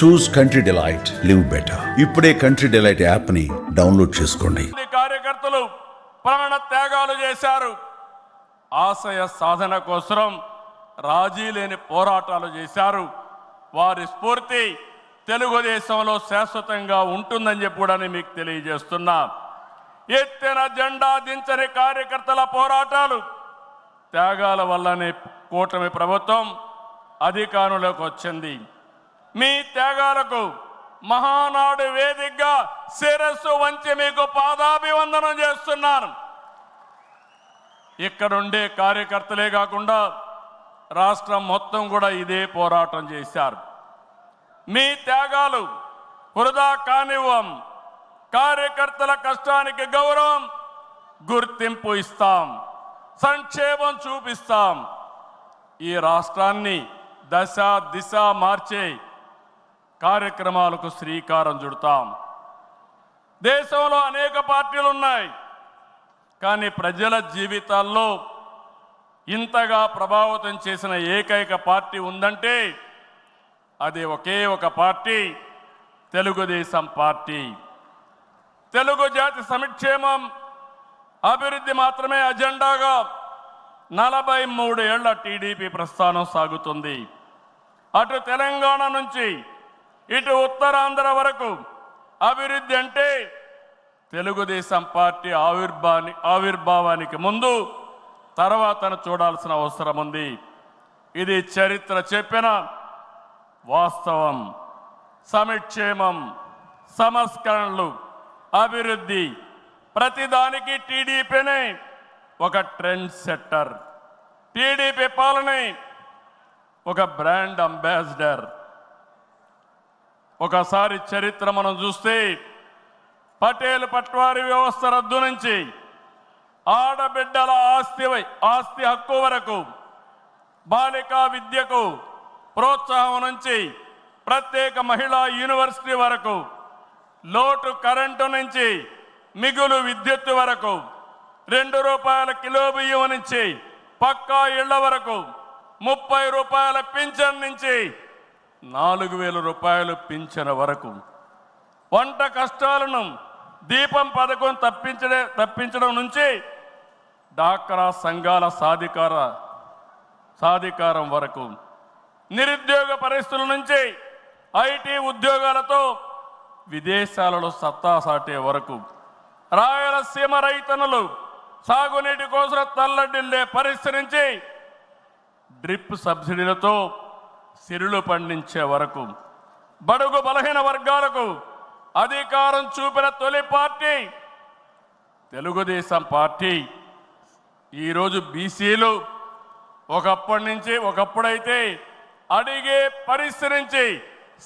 Choose Country Delight live better ఇప్పుడే country Delight యాప్ని download చేసుకోండి. కార్యకర్తలు ప్రాణ త్యాగాలు చేశారు. ఆశయ సాధన కోసం రాజీ లేని పోరాటాలు చేశారు. వారి స్ఫూర్తి తెలుగుదేశంలో శాశ్వతంగా ఉంటుందని చెప్పి కూడా మీకు తెలియజేస్తున్నా. ఎత్తిన జెండా దించని కార్యకర్తల పోరాటాలు త్యాగాల వల్లనే కూటమి ప్రభుత్వం అధికారంలోకి వచ్చింది. మీ త్యాగాలకు మహానాడు వేదికగా శిరస్సు వంచి మీకు పాదాభివందనం చేస్తున్నాను. ఇక్కడుండే కార్యకర్తలే కాకుండా రాష్ట్రం మొత్తం కూడా ఇదే పోరాటం చేశారు. మీ త్యాగాలు వృధా కానివ్వం కార్యకర్తల కష్టానికి గౌరవం గుర్తింపు ఇస్తాం సంక్షేమం చూపిస్తాం. ఈ రాష్ట్రాన్ని దశ దిశ మార్చే కార్యక్రమాలకు శ్రీకారం చుడతాం. దేశంలో అనేక పార్టీలు ఉన్నాయి కానీ ప్రజల జీవితాల్లో ఇంతగా ప్రభావితం చేసిన ఏకైక పార్టీ ఉందంటే అది ఒకే ఒక పార్టీ తెలుగుదేశం పార్టీ. తెలుగు జాతి సంక్షేమం అభివృద్ధి మాత్రమే అజెండాగా నలభై మూడు ఏళ్ళ టీడీపీ ప్రస్థానం సాగుతుంది. అటు తెలంగాణ నుంచి ఇటు ఉత్తరాంధ్ర వరకు అభివృద్ధి అంటే తెలుగుదేశం పార్టీ ఆవిర్భాని ఆవిర్భావానికి ముందు తర్వాతను చూడాల్సిన అవసరం ఉంది. ఇది చరిత్ర చెప్పిన వాస్తవం సమిక్షేమం సంస్కరణలు అభివృద్ధి. ప్రతిదానికి టీడీపీనే ఒక ట్రెండ్ సెట్టర్ టీడీపీ పాలనే ఒక బ్రాండ్ అంబాసిడర్. ఒకసారి చరిత్ర మనం చూస్తే పటేల్ పట్వారి వ్యవస్థ రద్దు నుంచి ఆడబిడ్డల ఆస్తి వై- ఆస్తి హక్కు వరకు బాలికా విద్యకు ప్రోత్సాహం నుంచి ప్రత్యేక మహిళా యూనివర్సిటీ వరకు లోటు కరెంటు నుంచి మిగులు విద్యుత్తు వరకు రెండు రూపాయల కిలో బియ్యం నుంచి పక్కా ఇళ్ళ వరకు ముప్పై రూపాయల పింఛన్ నుంచి నాలుగు వేల రూపాయలు పింఛన వరకు. వంట కష్టాలను దీపం పథకం తప్పించడే తప్పించడం నుంచి డాక్రా సంఘాల సాధికార సాధికారం వరకు. నిరుద్యోగ పరిస్థితుల నుంచి ఐటీ ఉద్యోగాలతో విదేశాలలో సత్తా సాటే వరకు. రాయలసీమ రైతనులు సాగునీటి కోసం తల్లడిల్లే పరిస్థితి నుంచి డ్రిప్ సబ్సిడీలతో సిరులు పండించే వరకు బడుగు బలహీన వర్గాలకు అధికారం చూపిన తొలి పార్టీ తెలుగుదేశం పార్టీ. ఈరోజు బీసీలు ఒకప్పటి నుంచి ఒకప్పుడైతే అడిగే పరిస్థితి నుంచి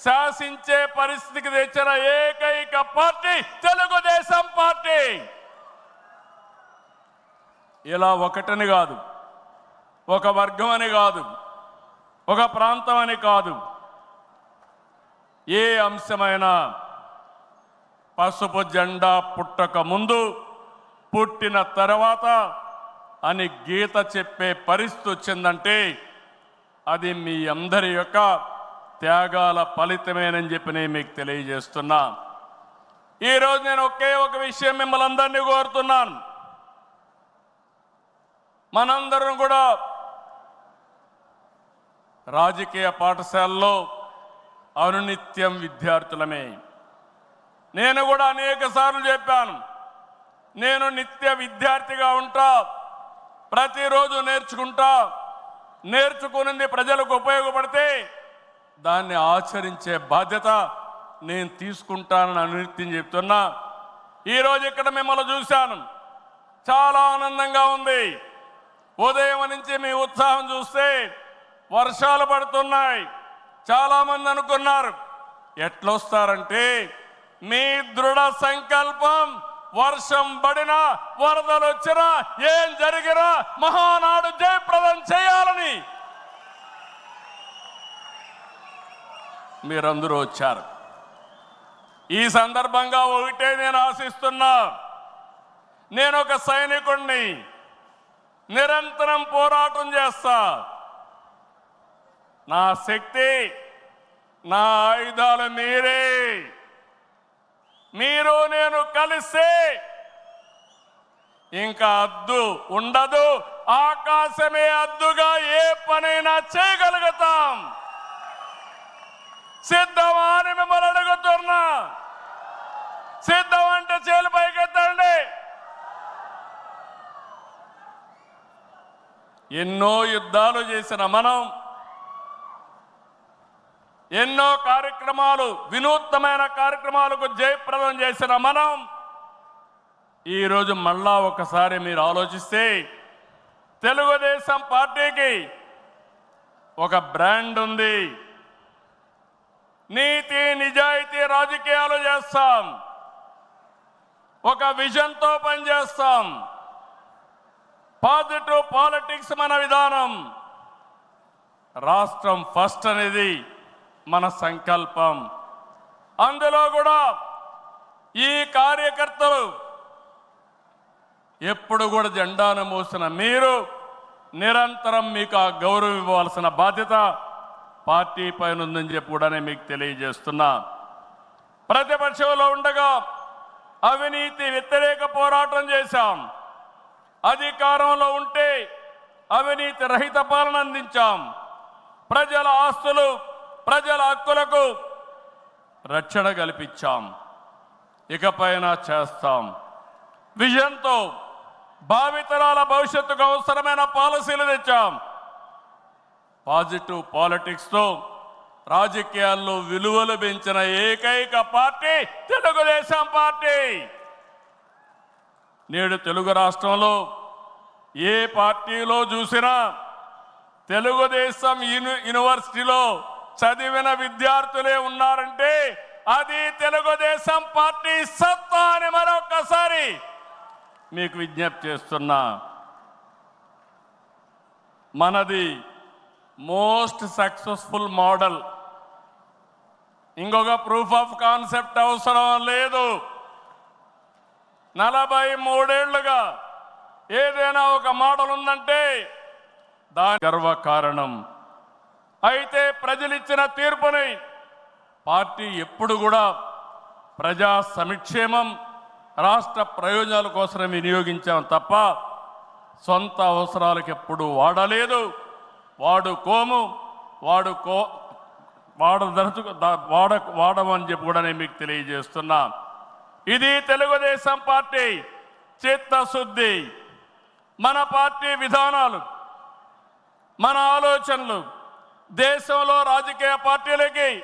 శాసించే పరిస్థితికి తెచ్చిన ఏకైక పార్టీ తెలుగుదేశం పార్టీ. ఇలా ఒకటని కాదు ఒక వర్గం అని కాదు ఒక ప్రాంతం అని కాదు. ఏ అంశమైనా పసుపు జెండా పుట్టక ముందు పుట్టిన తర్వాత అని గీత చెప్పే పరిస్థితి వచ్చిందంటే అది మీ అందరి యొక్క త్యాగాల ఫలితమేనని చెప్పి నేను మీకు తెలియజేస్తున్నా. ఈరోజు నేను ఒకే ఒక విషయం మిమ్మల్ని అందరినీ కోరుతున్నాను. మనందరం కూడా రాజకీయ పాఠశాలలో అనునిత్యం విద్యార్థులమే. నేను కూడా అనేక సార్లు చెప్పాను నేను నిత్య విద్యార్థిగా ఉంటా ప్రతిరోజు నేర్చుకుంటా నేర్చుకునింది ప్రజలకు ఉపయోగపడితే దాన్ని ఆచరించే బాధ్యత నేను తీసుకుంటానని అనునిత్యం చెప్తున్నా. ఈరోజు ఇక్కడ మిమ్మల్ని చూశాను చాలా ఆనందంగా ఉంది. ఉదయం నుంచి మీ ఉత్సాహం చూస్తే వర్షాలు పడుతున్నాయి. చాలామంది అనుకున్నారు ఎట్లొస్తారంటే మీ దృఢ సంకల్పం వర్షం పడినా వరదలు వచ్చినా ఏం జరిగినా మహానాడు జయప్రదం చేయాలని. మీరందరూ వచ్చారు. ఈ సందర్భంగా ఒకటే నేను ఆశిస్తున్నా. నేను ఒక సైనికుణ్ణి. నిరంతరం పోరాటం చేస్తా. నా శక్తి నా ఆయుధాలు మీరే. మీరు నేను కలిస్తే ఇంకా అద్దు ఉండదు ఆకాశమే అద్దుగా ఏ పనైనా చేయగలుగుతాం. సిద్ధమా అని మిమ్మల్ని అడుగుతున్నా. సిద్ధం అంటే చేలు పైకెత్తండి. ఎన్నో యుద్ధాలు చేసిన మనం ఎన్నో కార్యక్రమాలు వినూత్నమైన కార్యక్రమాలకు జయప్రదం చేసిన మనం ఈరోజు మళ్ళా ఒకసారి మీరు ఆలోచిస్తే తెలుగుదేశం పార్టీకి ఒక బ్రాండ్ ఉంది. నీతి నిజాయితీ రాజకీయాలు చేస్తాం. ఒక విజన్తో పనిచేస్తాం. పాజిటివ్ పాలిటిక్స్ మన విధానం. రాష్ట్రం ఫస్ట్ అనేది మన సంకల్పం. అందులో కూడా ఈ కార్యకర్తలు ఎప్పుడు కూడా జెండాను మోసిన మీరు నిరంతరం మీకు ఆ గౌరవం ఇవ్వాల్సిన బాధ్యత పార్టీ పైన ఉందని చెప్పి కూడా నేను మీకు తెలియజేస్తున్నా. ప్రతిపక్షంలో ఉండగా అవినీతి వ్యతిరేక పోరాటం చేశాం. అధికారంలో ఉంటే అవినీతి రహిత పాలన అందించాం. ప్రజల ఆస్తులు ప్రజల హక్కులకు రక్షణ కల్పించాం. ఇకపైన చేస్తాం. విజయంతో భావితరాల భవిష్యత్తుకు అవసరమైన పాలసీలు తెచ్చాం. పాజిటివ్ పాలిటిక్స్తో రాజకీయాల్లో విలువలు పెంచిన ఏకైక పార్టీ తెలుగుదేశం పార్టీ. నేడు తెలుగు రాష్ట్రంలో ఏ పార్టీలో చూసినా తెలుగుదేశం యూని యూనివర్సిటీలో చదివిన విద్యార్థులే ఉన్నారంటే అది తెలుగుదేశం పార్టీ సత్తా అని మరొకసారి మీకు విజ్ఞప్తి చేస్తున్నా. మనది మోస్ట్ సక్సెస్ఫుల్ మోడల్. ఇంకొక ప్రూఫ్ ఆఫ్ కాన్సెప్ట్ అవసరం లేదు. నలభై మూడేళ్ళుగా ఏదైనా ఒక మోడల్ ఉందంటే దాని గర్వ కారణం అయితే ప్రజలు ఇచ్చిన తీర్పుని పార్టీ ఎప్పుడు కూడా ప్రజా సంక్షేమం రాష్ట్ర ప్రయోజనాల కోసం వినియోగించాం తప్ప సొంత అవసరాలకు ఎప్పుడు వాడలేదు. వాడుకోము వాడుకో వాడదరచు వాడ వాడమని చెప్పి కూడా నేను మీకు తెలియజేస్తున్నా. ఇది తెలుగుదేశం పార్టీ చిత్తశుద్ధి. మన పార్టీ విధానాలు మన ఆలోచనలు దేశంలో రాజకీయ పార్టీలకి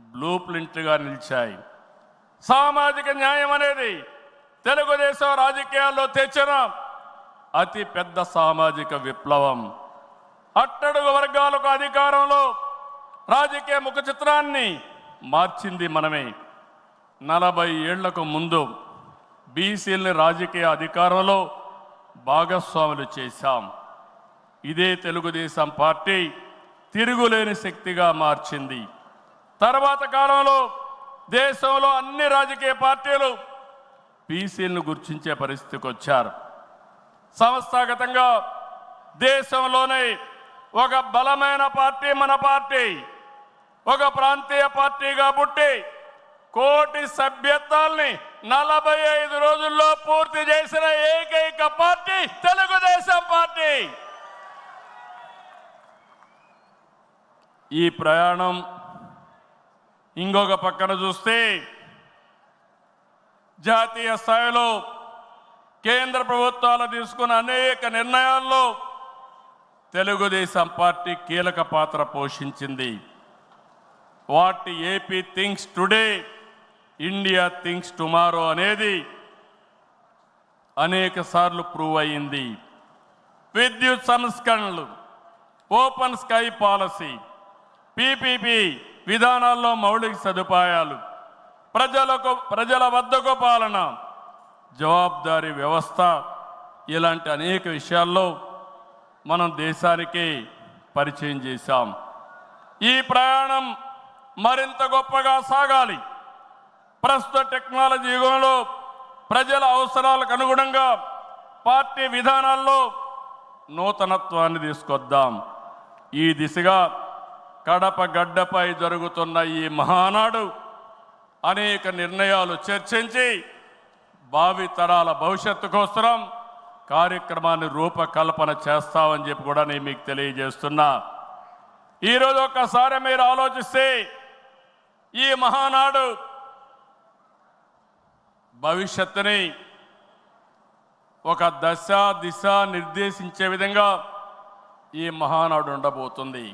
బ్లూ ప్రింట్గా నిలిచాయి. సామాజిక న్యాయం అనేది తెలుగుదేశం రాజకీయాల్లో తెచ్చిన అతి పెద్ద సామాజిక విప్లవం. అట్టడుగు వర్గాలకు అధికారంలో రాజకీయ ముఖ చిత్రాన్ని మార్చింది మనమే. నలభై ఏళ్ళకు ముందు బీసీలని రాజకీయ అధికారంలో భాగస్వాములు చేశాం. ఇదే తెలుగుదేశం పార్టీ తిరుగులేని శక్తిగా మార్చింది. తర్వాత కాలంలో దేశంలో అన్ని రాజకీయ పార్టీలు బీసీలను గుర్తించే పరిస్థితికి వచ్చారు. సంస్థాగతంగా దేశంలోనే ఒక బలమైన పార్టీ మన పార్టీ ఒక ప్రాంతీయ పార్టీగా పుట్టి కోటి సభ్యత్వాల్ని నలభై ఐదు రోజుల్లో పూర్తి చేసిన ఏకైక పార్టీ తెలుగుదేశం పార్టీ. ఈ ప్రయాణం ఇంకొక పక్కన చూస్తే జాతీయ స్థాయిలో కేంద్ర ప్రభుత్వాలు తీసుకున్న అనేక నిర్ణయాల్లో తెలుగుదేశం పార్టీ కీలక పాత్ర పోషించింది. What AP thinks today India thinks tomorrow అనేది అనేక సార్లు ప్రూవ్ అయింది. విద్యుత్ సంస్కరణలు ఓపెన్ స్కై పాలసీ పీపీపీ విధానాల్లో మౌలిక సదుపాయాలు ప్రజలకు ప్రజల వద్దకు పాలన జవాబుదారీ వ్యవస్థ ఇలాంటి అనేక విషయాల్లో మనం దేశానికి పరిచయం చేశాం. ఈ ప్రయాణం మరింత గొప్పగా సాగాలి. ప్రస్తుత టెక్నాలజీ యుగంలో ప్రజల అవసరాలకు అనుగుణంగా పార్టీ విధానాల్లో నూతనత్వాన్ని తీసుకొద్దాం. ఈ దిశగా కడప గడ్డపై జరుగుతున్న ఈ మహానాడు అనేక నిర్ణయాలు చర్చించి భావి తరాల భవిష్యత్తు కోసం కార్యక్రమాన్ని రూపకల్పన చేస్తామని చెప్పి కూడా నేను మీకు తెలియజేస్తున్నా. ఈరోజు ఒక్కసారి మీరు ఆలోచిస్తే ఈ మహానాడు భవిష్యత్తుని ఒక దశ దిశ నిర్దేశించే విధంగా ఈ మహానాడు ఉండబోతుంది.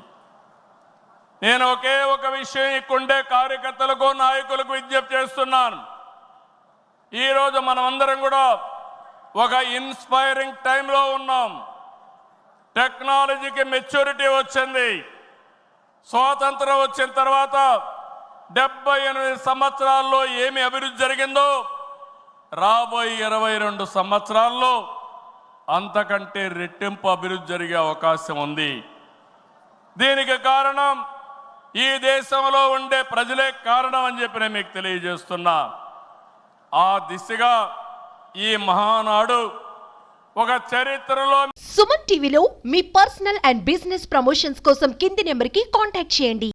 నేను ఒకే ఒక విషయం ఇక్కడే కార్యకర్తలకు నాయకులకు విజ్ఞప్తి చేస్తున్నాను. ఈరోజు మనమందరం కూడా ఒక ఇన్స్పైరింగ్ టైంలో ఉన్నాం. టెక్నాలజీకి మెచ్యూరిటీ వచ్చింది. స్వాతంత్రం వచ్చిన తర్వాత డెబ్బై ఎనిమిది సంవత్సరాల్లో ఏమి అభివృద్ధి జరిగిందో రాబోయే ఇరవై రెండు సంవత్సరాల్లో అంతకంటే రెట్టింపు అభివృద్ధి జరిగే అవకాశం ఉంది. దీనికి కారణం ఈ దేశంలో ఉండే ప్రజలే కారణం అని చెప్పి నేను మీకు తెలియజేస్తున్నా. ఆ దిశగా ఈ మహానాడు ఒక చరిత్రలో సుమన్ టీవీలో మీ పర్సనల్ అండ్ బిజినెస్ ప్రమోషన్స్ కోసం కింది నెంబర్కి కాంటాక్ట్ చేయండి.